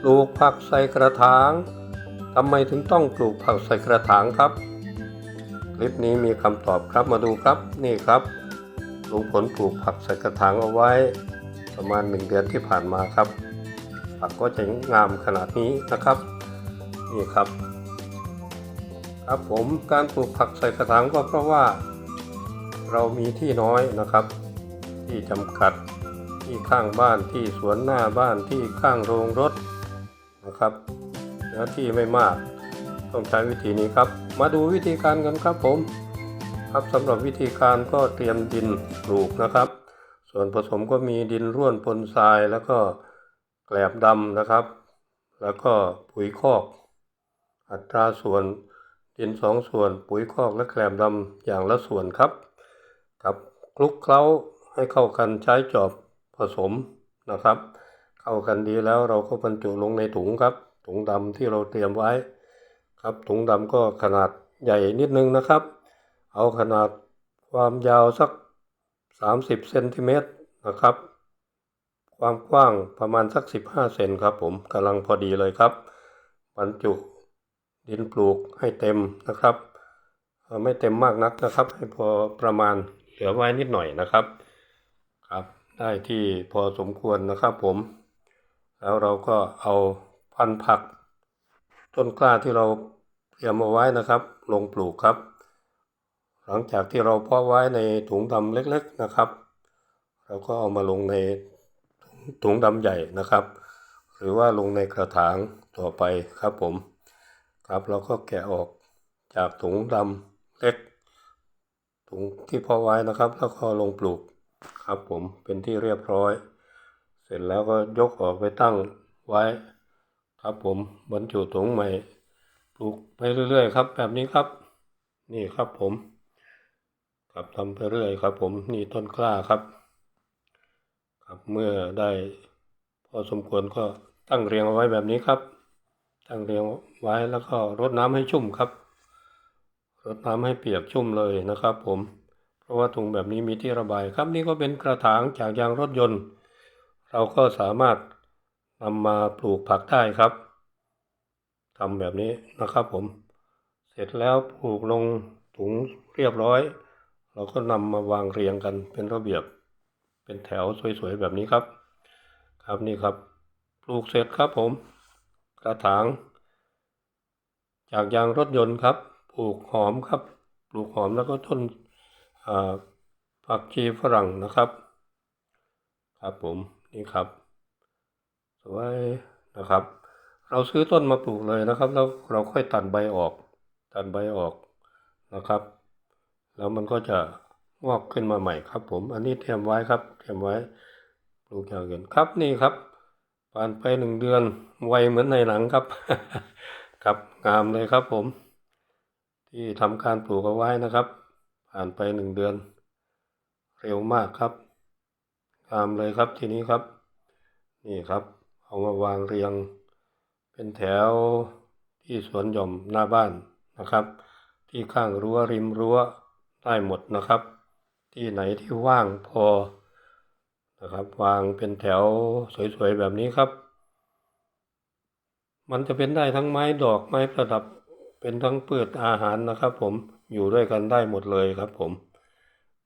ปลูกผักใส่กระถางทำไมถึงต้องปลูกผักใส่กระถางครับ คลิปนี้มีคำตอบครับมาดูครับนี่ครับลุงผลปลูกผักใส่กระถางเอาไว้ ประมาณหนึ่งเดือนที่ผ่านมาครับ ผักก็จะงามขนาดนี้นะครับ นี่ครับ ครับผมการปลูกผักใส่กระถางก็เพราะว่า เรามีที่น้อยนะครับ ที่จำกัดที่ข้างบ้านที่สวนหน้าบ้านที่ข้างโรงรถ นะครับเนื้อที่ไม่มากต้องใช้วิธีนี้ครับ มาดูวิธีการกันครับผมครับสำหรับวิธีการก็เตรียมดินปลูกนะครับ ส่วนผสมก็มีดินร่วนปนทรายแล้วก็แกลบดำนะครับ แล้วก็ปุ๋ยคอก อัตราส่วนดินสองส่วน ปุ๋ยคอกและแกลบดำอย่างละส่วนครับครับคลุกเคล้าให้เข้ากันใช้จอบผสมนะครับ เข้ากันดีแล้วเราก็บรรจุลงในถุงครับ ถุงดำที่เราเตรียมไว้ ครับถุงดำก็ขนาดใหญ่นิดนึงนะครับ เอาขนาดความยาวสัก 30เซนติเมตรนะครับ ความกว้างประมาณสัก 15 เซนครับผมกำลังพอดีเลยครับ บรรจุดินปลูกให้เต็มนะครับ ไม่เต็มมากนักนะครับ ให้พอประมาณเหลือไว้นิดหน่อยนะครับ ครับ ได้ที่พอสมควรนะครับผม แล้วเราก็เอาพันธุ์ผัก ต้นกล้าที่เราเตรียมเอาไว้นะครับ ลงปลูกครับ หลังจากที่เราเพาะไว้ในถุงดำเล็กๆนะครับเราก็เอามาลงในถุงดำใหญ่นะครับ หรือว่าลงในกระถางต่อไปครับผมครับเราก็แกะออกจากถุงดำเล็ก ถุงที่เพาะไว้นะครับ แล้วก็ลงปลูกครับผมเป็นที่เรียบร้อย เสร็จแล้วก็ยกออกไปตั้งไว้ ครับผมบรรจุถุงใหม่ปลูกไปเรื่อยๆครับ แบบนี้ครับ นี่ครับผม ครับทำไปเรื่อยครับ ผมนี่ต้นกล้าครับ ครับเมื่อได้พอสมควรก็ตั้งเรียงเอาไว้แบบนี้ครับ ตั้งเรียงไว้แล้วก็รดน้ำให้ชุ่มครับรดน้ำให้เปียกชุ่มเลยนะครับ ผม เพราะว่าถุงแบบนี้มีที่ระบายครับนี่ก็เป็นกระถางจากยางรถยนต์ เราก็สามารถนำมาปลูกผักได้ครับทำแบบนี้นะครับผม เสร็จแล้วปลูกลงถุงเรียบร้อย เราก็นำมาวางเรียงกันเป็นระเบียบ เป็นแถวสวยๆแบบนี้ครับ ครับนี่ครับ ปลูกเสร็จครับผม กระถาง จากยางรถยนต์ครับ ปลูกหอมครับ ปลูกหอมแล้วก็ต้นผักชีฝรั่งนะครับ ครับผม นี่ครับ สวยนะครับ เราซื้อต้นมาปลูกเลยนะครับแล้วเราค่อยตัดใบออก ตัดใบออกนะครับ แล้วมันก็จะงอกขึ้นมาใหม่ครับ ผม อันนี้เตรียมไว้ครับ เตรียมไว้ปลูกอย่างอื่นครับนี่ครับผ่านไปหนึ่งเดือนไวเหมือนในหนังครับ ครับงามเลยครับผม ที่ทำการปลูกเอาไว้นะครับ ผ่านไปหนึ่งเดือน เร็วมากครับ งามเลยครับทีนี้ครับ นี่ครับ เอามาวางเรียง เป็นแถวที่สวนหย่อมหน้าบ้านนะครับ ที่ข้างรั้วริมรั้วได้หมดนะครับ ที่ไหนที่ว่างพอนะครับ วางเป็นแถวสวยๆแบบนี้ครับ มันจะเป็นได้ทั้งไม้ดอกไม้ประดับเป็นทั้งพืชอาหารนะครับ ผมอยู่ด้วยกันได้หมดเลยครับ ผม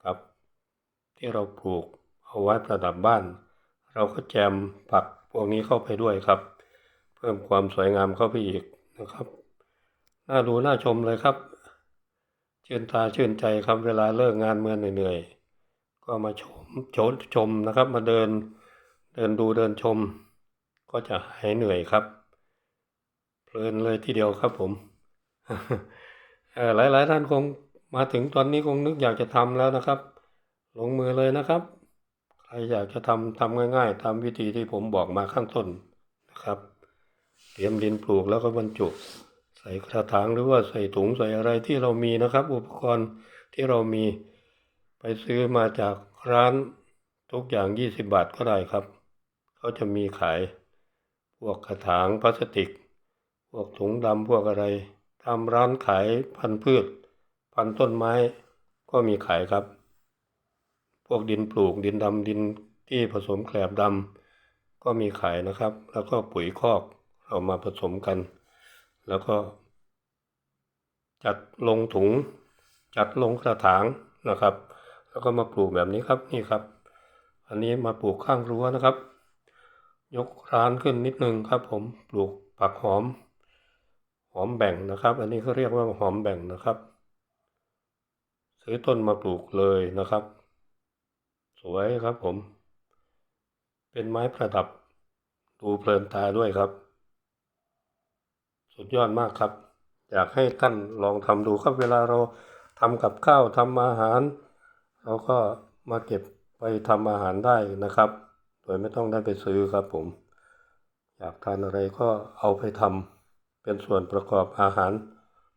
ครับ ที่เราปลูก เอาไว้ประดับบ้าน เราก็แจมผักพวกนี้เข้าไปด้วยครับ เพิ่มความสวยงามเข้าไปอีกนะครับน่าดูน่าชมเลยครับ ชื่นตาชื่นใจครับเวลาเลิกงานเมื่อเหนื่อยๆ ก็มาชมชมชมนะครับ มาเดินเดินดูเดินชม ก็จะหายเหนื่อยครับเพลินเลยทีเดียวครับผมเอ่อหลายๆท่านคงมาถึงตอนนี้คงนึกอยากจะทำแล้วนะครับ ลงมือเลยนะครับ รอยากจะทำทำง่าย ๆตามวิธีที่ผมบอกมาข้างต้นนะครับ เตรียมดินปลูกแล้วก็บรรจุ ใส่กระถางหรือว่าใส่ถุงใส่อะไรที่เรามีนะครับ อุปกรณ์ที่เรามีไปซื้อมาจากร้านทุกอย่าง 20 บาทก็ได้ครับ เขาจะมีขายพวกกระถางพลาสติก พวกถุงดำพวกอะไรตามร้านขายพันธุ์พืช พันธุ์ต้นไม้ก็มีขายครับ พวกดินปลูกดินดำดินที่ผสมแกลบดำก็มีขายนะครับ แล้วก็ปุ๋ยคอกเอามาผสมกัน แล้วก็ จัดลงถุง จัดลงกระถางนะครับ แล้วก็มาปลูกแบบนี้ครับนี่ครับ อันนี้มาปลูกข้างรั้วนะครับ ยกร้านขึ้นนิดนึงครับ ผมปลูกผักหอม หอมแบ่งนะครับ อันนี้เขาเรียกว่าหอมแบ่งนะครับ ซื้อต้นมาปลูกเลยนะครับ สวยครับผม เป็นไม้ประดับ ดูเพลินตาด้วยครับ สุดยอดมากครับ อยากให้ท่านลองทำดูครับเวลาเราทำกับข้าวทำอาหาร เราก็มาเก็บไปทำอาหารได้นะครับ โดยไม่ต้องได้ไปซื้อครับผม อยากทานอะไรก็เอาไปทำเป็นส่วนประกอบอาหาร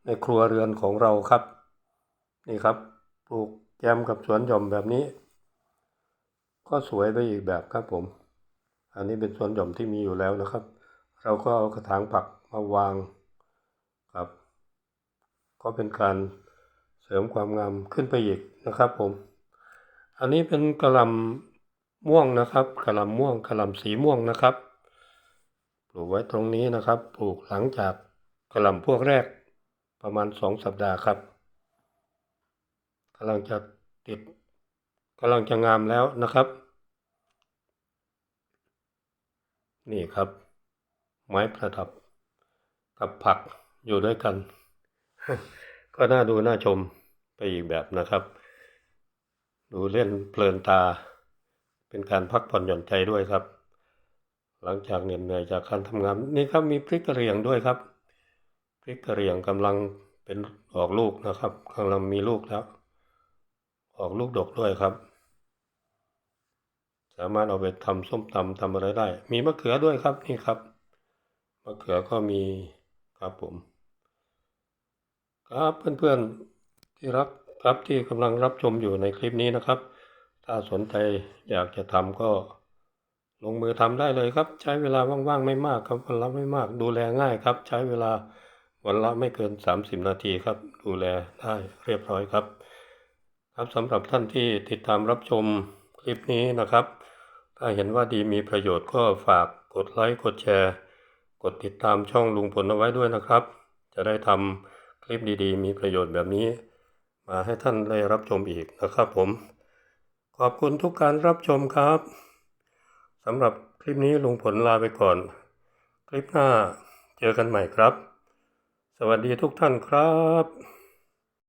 ในครัวเรือนของเราครับ นี่ครับ ปลูกแจมกับสวนหย่อมแบบนี้ ก็สวยไปอีกแบบครับผม อันนี้เป็นสวนหย่อมที่มีอยู่แล้วนะครับ เราก็เอากระถางผักมาวางครับ ก็เป็นการเสริมความงามขึ้นไปอีกนะครับผม อันนี้เป็นกระลำม่วงนะครับกระลำม่วงกระลำสีม่วงนะครับ ปลูกไว้ตรงนี้นะครับ ปลูกหลังจากกระลำพวกแรกประมาณสองสัปดาห์ครับกำลังจะติด กำลังจะงามแล้วนะครับ นี่ครับ ไม้ประดับ กับผักอยู่ด้วยกัน ก็น่าดูน่าชมไปอีกแบบนะครับ ดูเล่นเพลินตา เป็นการพักผ่อนหย่อนใจด้วยครับ หลังจากเหน็ดเหนื่อยจากการทำงาน นี่ครับมีพริกกระเหรี่ยงด้วยครับพริกกระเหรี่ยงกำลังเป็นออกลูกนะครับกำลังมีลูกแล้ว ออกลูกดกด้วยครับ สามารถเอาไปทำส้มตำทำอะไรได้ มีมะเขือด้วยครับนี่ครับมะเขือก็มีครับผม ครับเพื่อนๆที่รักครับที่กำลังรับชมอยู่ในคลิปนี้นะครับ ถ้าสนใจอยากจะทำก็ลงมือทำได้เลยครับ ใช้เวลาว่างๆไม่มากครับวันละไม่มาก ดูแลง่ายครับ ใช้เวลาวันละไม่เกิน 30 นาทีครับ ดูแลได้เรียบร้อยครับ ครับสำหรับท่านที่ติดตามรับชมคลิปนี้นะครับ ถ้าเห็นว่าดีมีประโยชน์ก็ฝากกดไลค์กดแชร์ กดติดตามช่องลุงพลเอาไว้ด้วยนะครับ จะได้ทำคลิปดีๆ มีประโยชน์แบบนี้ มาให้ท่านได้รับชมอีกนะครับผม ขอบคุณทุกการรับชมครับสำหรับคลิปนี้ลุงผลลาไปก่อน คลิปหน้าเจอกันใหม่ครับ สวัสดีทุกท่านครับ